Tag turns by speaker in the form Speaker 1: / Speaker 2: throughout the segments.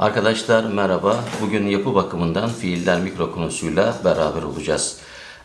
Speaker 1: Arkadaşlar merhaba. Bugün yapı bakımından fiiller mikro konusuyla beraber olacağız.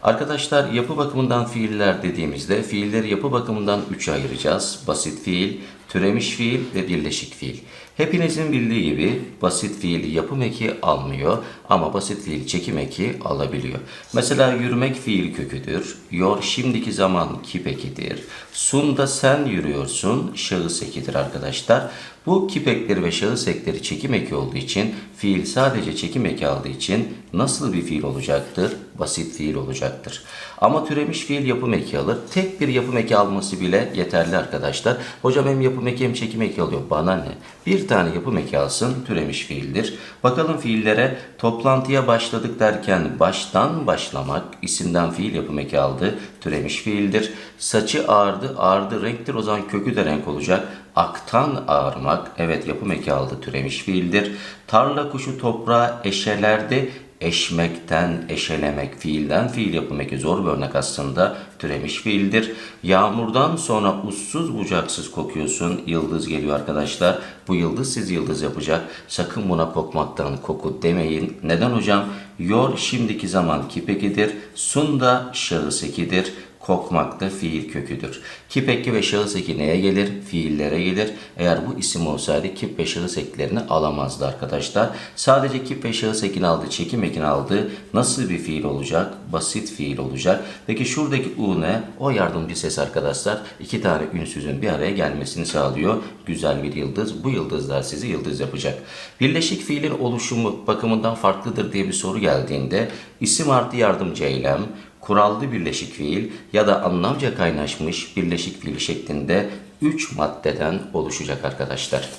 Speaker 1: Arkadaşlar yapı bakımından fiiller dediğimizde fiilleri yapı bakımından üçe ayıracağız. Basit fiil, türemiş fiil ve birleşik fiil. Hepinizin bildiği gibi basit fiil yapım eki almıyor ama basit fiil çekim eki alabiliyor. Mesela yürümek fiil köküdür. Yor şimdiki zaman kip ekidir. Sunda sen yürüyorsun şahıs ekidir arkadaşlar. Bu kip ekleri ve şahıs ekleri çekim eki olduğu için fiil sadece çekim eki aldığı için nasıl bir fiil olacaktır? Basit fiil olacaktır. Ama türemiş fiil yapım eki alır. Tek bir yapım eki alması bile yeterli arkadaşlar. Hocam hem yapım eki hem çekim eki alıyor. Bana ne? Bir tane yapım eki alsın türemiş fiildir. Bakalım fiillere toplantıya başladık derken baştan başlamak isimden fiil yapım eki aldı. Türemiş fiildir. Saçı ağardı. Ağardı renktir. O zaman kökü de renk olacak. Aktan ağarmak. Evet yapım eki aldı. Türemiş fiildir. Tarla kuşu toprağa eşelerdi. Eşmekten, eşelemek, fiilden fiil yapım eki zor bir örnek aslında türemiş fiildir. Yağmurdan sonra ussuz bucaksız kokuyorsun. Yıldız geliyor arkadaşlar. Bu yıldız siz yıldız yapacak. Sakın buna kokmaktan koku demeyin. Neden hocam? Yor şimdiki zaman kipekidir. Sun da şahıs ekidir. Kokmak da fiil köküdür. Kip eki ve şahıs eki neye gelir? Fiillere gelir. Eğer bu isim olsaydı kip ve şahıs eklerini alamazdı arkadaşlar. Sadece kip ve şahıs ekini aldı, çekim ekini aldı. Nasıl bir fiil olacak? Basit fiil olacak. Peki şuradaki u ne? O yardımcı ses arkadaşlar. İki tane ünsüzün bir araya gelmesini sağlıyor. Güzel bir yıldız. Bu yıldızlar sizi yıldız yapacak. Birleşik fiilin oluşumu bakımından farklıdır diye bir soru geldiğinde isim artı yardımcı eylem, kurallı birleşik fiil ya da anlamca kaynaşmış birleşik fiil şeklinde 3 maddeden oluşacak arkadaşlar.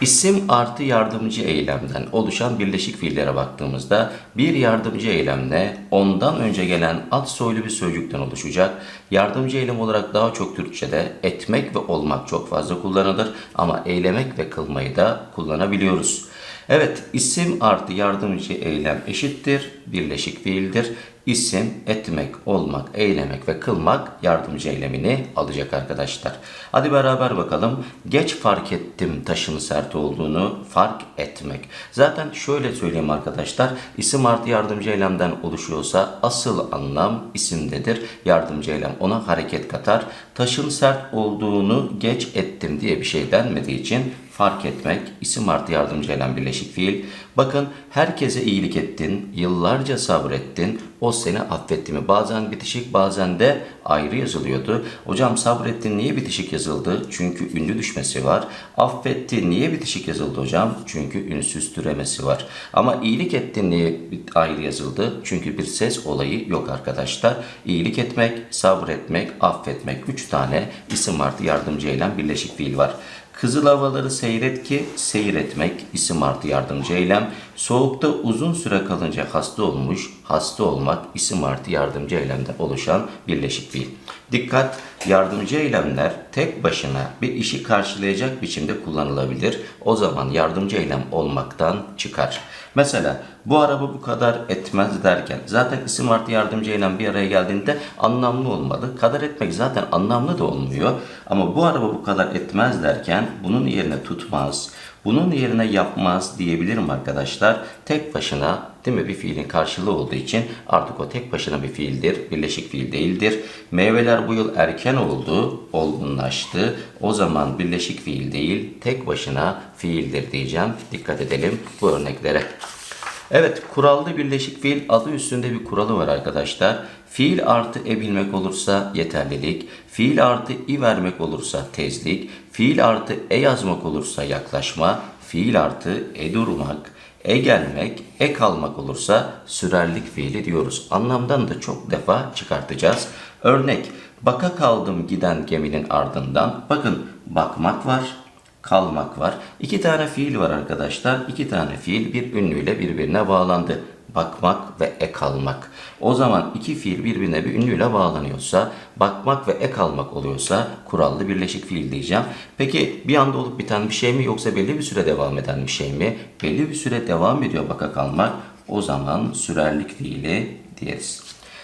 Speaker 1: İsim artı yardımcı eylemden oluşan birleşik fiillere baktığımızda bir yardımcı eylemle ondan önce gelen ad soylu bir sözcükten oluşacak. Yardımcı eylem olarak daha çok Türkçe'de etmek ve olmak çok fazla kullanılır ama eylemek ve kılmayı da kullanabiliyoruz. Evet, isim artı yardımcı eylem eşittir, birleşik fiildir. İsim, etmek, olmak, eylemek ve kılmak yardımcı eylemini alacak arkadaşlar. Hadi beraber bakalım. Geç fark ettim taşın sert olduğunu fark etmek. Zaten şöyle söyleyeyim arkadaşlar. İsim artı yardımcı eylemden oluşuyorsa asıl anlam isimdedir. Yardımcı eylem ona hareket katar. Taşın sert olduğunu geç ettim diye bir şey denmediği için fark etmek, isim artı yardımcı eylem birleşik fiil. Bakın herkese iyilik ettin, yıllarca sabrettin, o seni affetti mi? Bazen bitişik bazen de ayrı yazılıyordu. Hocam sabrettin niye bitişik yazıldı? Çünkü ünlü düşmesi var. Affetti niye bitişik yazıldı hocam? Çünkü ünsüz türemesi var. Ama iyilik ettin niye ayrı yazıldı? Çünkü bir ses olayı yok arkadaşlar. İyilik etmek, sabretmek, affetmek. Üç tane isim artı yardımcı eylem birleşik fiil var. Kızıl havaları seyret ki seyretmek isim artı yardımcı eylem. Soğukta uzun süre kalınca hasta olmuş, hasta olmak isim artı yardımcı eylemden oluşan birleşik fiil. Dikkat! Yardımcı eylemler tek başına bir işi karşılayacak biçimde kullanılabilir. O zaman yardımcı eylem olmaktan çıkar. Mesela bu araba bu kadar etmez derken zaten isim artı yardımcı eylem bir araya geldiğinde anlamlı olmalı. Kadar etmek zaten anlamlı da olmuyor. Ama bu araba bu kadar etmez derken bunun yerine tutmaz, bunun yerine yapmaz diyebilirim arkadaşlar. Tek başına değil mi bir fiilin karşılığı olduğu için artık o tek başına bir fiildir. Birleşik fiil değildir. Meyveler bu yıl erken oldu, olgunlaştı. O zaman birleşik fiil değil, tek başına fiildir diyeceğim. Dikkat edelim bu örneklere. Evet, kurallı birleşik fiil adı üstünde bir kuralı var arkadaşlar. Fiil artı e bilmek olursa yeterlilik, fiil artı i vermek olursa tezlik, fiil artı e yazmak olursa yaklaşma, fiil artı e durmak, e gelmek, e kalmak olursa sürerlik fiili diyoruz. Anlamdan da çok defa çıkartacağız. Örnek, baka kaldım giden geminin ardından. Bakın, bakmak var, kalmak var. İki tane fiil var arkadaşlar. İki tane fiil bir ünlüyle birbirine bağlandı. Bakmak ve ek almak. O zaman iki fiil birbirine bir ünlüyle bağlanıyorsa, bakmak ve ek almak oluyorsa kurallı birleşik fiil diyeceğim. Peki bir anda olup biten bir şey mi yoksa belli bir süre devam eden bir şey mi? Belli bir süre devam ediyor baka kalmak. O zaman sürerlik fiili diyeriz.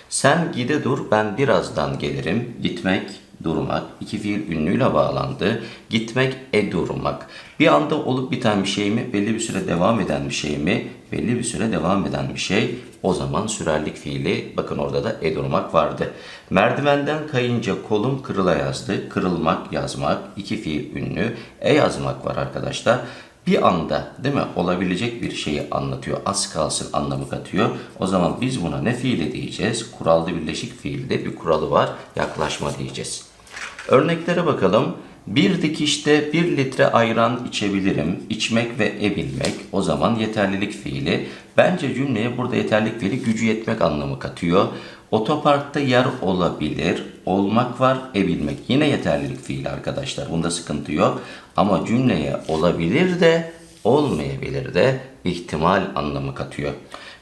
Speaker 1: Sen gide dur ben birazdan gelirim. Gitmek, durmak. İki fiil ünlüyle bağlandı. Gitmek, e durmak. Bir anda olup biten bir şey mi? Belli bir süre devam eden bir şey mi? Belli bir süre devam eden bir şey. O zaman sürerlik fiili, bakın orada da e durmak vardı. Merdivenden kayınca kolum kırıla yazdı. Kırılmak, yazmak. iki fiil ünlü. E yazmak var arkadaşlar bir anda değil mi olabilecek bir şeyi anlatıyor. Az kalsın anlamı katıyor. O zaman biz buna ne fiili diyeceğiz? Kurallı birleşik fiilde bir kuralı var. Yaklaşma diyeceğiz. Örneklere bakalım. Bir dikişte bir litre ayran içebilirim. İçmek ve ebilmek. O zaman yeterlilik fiili. Bence cümleye burada yeterlilik fiili gücü yetmek anlamı katıyor. Otoparkta yer olabilir. Olmak var, ebilmek. Yine yeterlilik fiili arkadaşlar. Bunda sıkıntı yok. Ama cümleye olabilir de olmayabilir de ihtimal anlamı katıyor.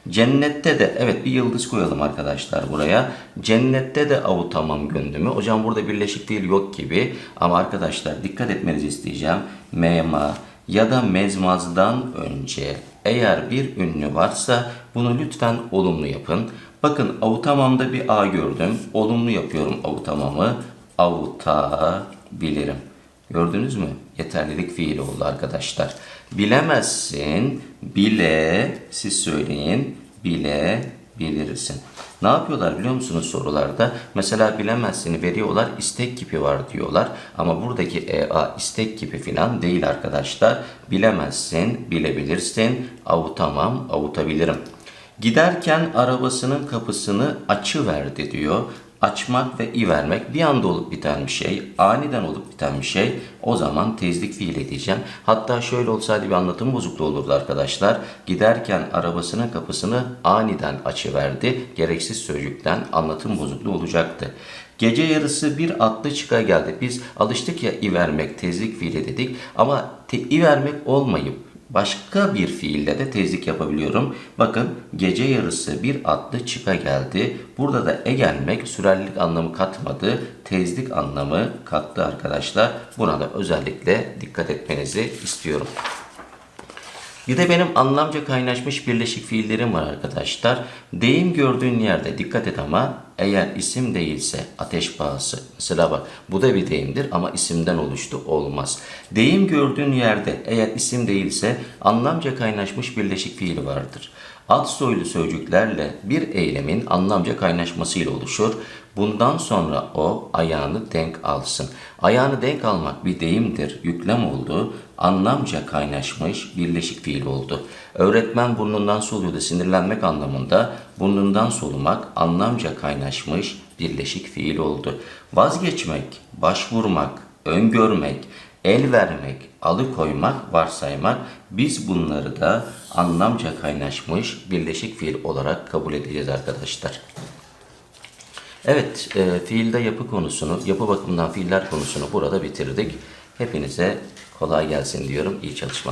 Speaker 1: Cennette de evet bir yıldız koyalım arkadaşlar buraya. Cennette de avutamam gönlümü. Hocam burada birleşik fiil yok gibi. Ama arkadaşlar dikkat etmenizi isteyeceğim. Mema ya da mezmazdan önce eğer bir ünlü varsa bunu lütfen olumlu yapın. Bakın avutamamda bir A gördüm. Olumlu yapıyorum avutamamı. Avutabilirim. Gördünüz mü? Yeterlilik fiili oldu arkadaşlar. Bilemezsin, bile, siz söyleyin, bile bilirsin. Ne yapıyorlar biliyor musunuz sorularda? Mesela bilemezsini veriyorlar, istek kipi var diyorlar. Ama buradaki EA istek kipi falan değil arkadaşlar. Bilemezsin, bilebilirsin, avutamam, avutabilirim. Giderken arabasının kapısını açıverdi diyor. Açmak ve i vermek bir anda olup biten bir şey, aniden olup biten bir şey. O zaman tezlik fiil edeceğim. Hatta şöyle olsaydı bir anlatım bozukluğu olurdu arkadaşlar. Giderken arabasının kapısını aniden açıverdi. Gereksiz sözcükten anlatım bozukluğu olacaktı. Gece yarısı bir atlı çıka geldi. Biz alıştık ya i vermek, tezlik fiili dedik. Ama te, i vermek olmayıp Başka bir fiille de tezlik yapabiliyorum. Bakın gece yarısı bir atlı çıka geldi. Burada da e gelmek sürerlilik anlamı katmadı. Tezlik anlamı kattı arkadaşlar. Buna da özellikle dikkat etmenizi istiyorum. Bir de benim anlamca kaynaşmış birleşik fiillerim var arkadaşlar. Deyim gördüğün yerde dikkat et ama eğer isim değilse ateş pahası. Mesela bak bu da bir deyimdir ama isimden oluştu olmaz. Deyim gördüğün yerde eğer isim değilse anlamca kaynaşmış birleşik fiili vardır. Ad soylu sözcüklerle bir eylemin anlamca kaynaşmasıyla oluşur. Bundan sonra o ayağını denk alsın. Ayağını denk almak bir deyimdir, yüklem oldu. Anlamca kaynaşmış birleşik fiil oldu. Öğretmen burnundan soluyordu sinirlenmek anlamında. Burnundan solumak anlamca kaynaşmış birleşik fiil oldu. Vazgeçmek, başvurmak, öngörmek, el vermek, alıkoymak, varsaymak biz bunları da anlamca kaynaşmış birleşik fiil olarak kabul edeceğiz arkadaşlar. Evet, e, fiilde yapı konusunu, yapı bakımından fiiller konusunu burada bitirdik. Hepinize kolay gelsin diyorum. İyi çalışmalar.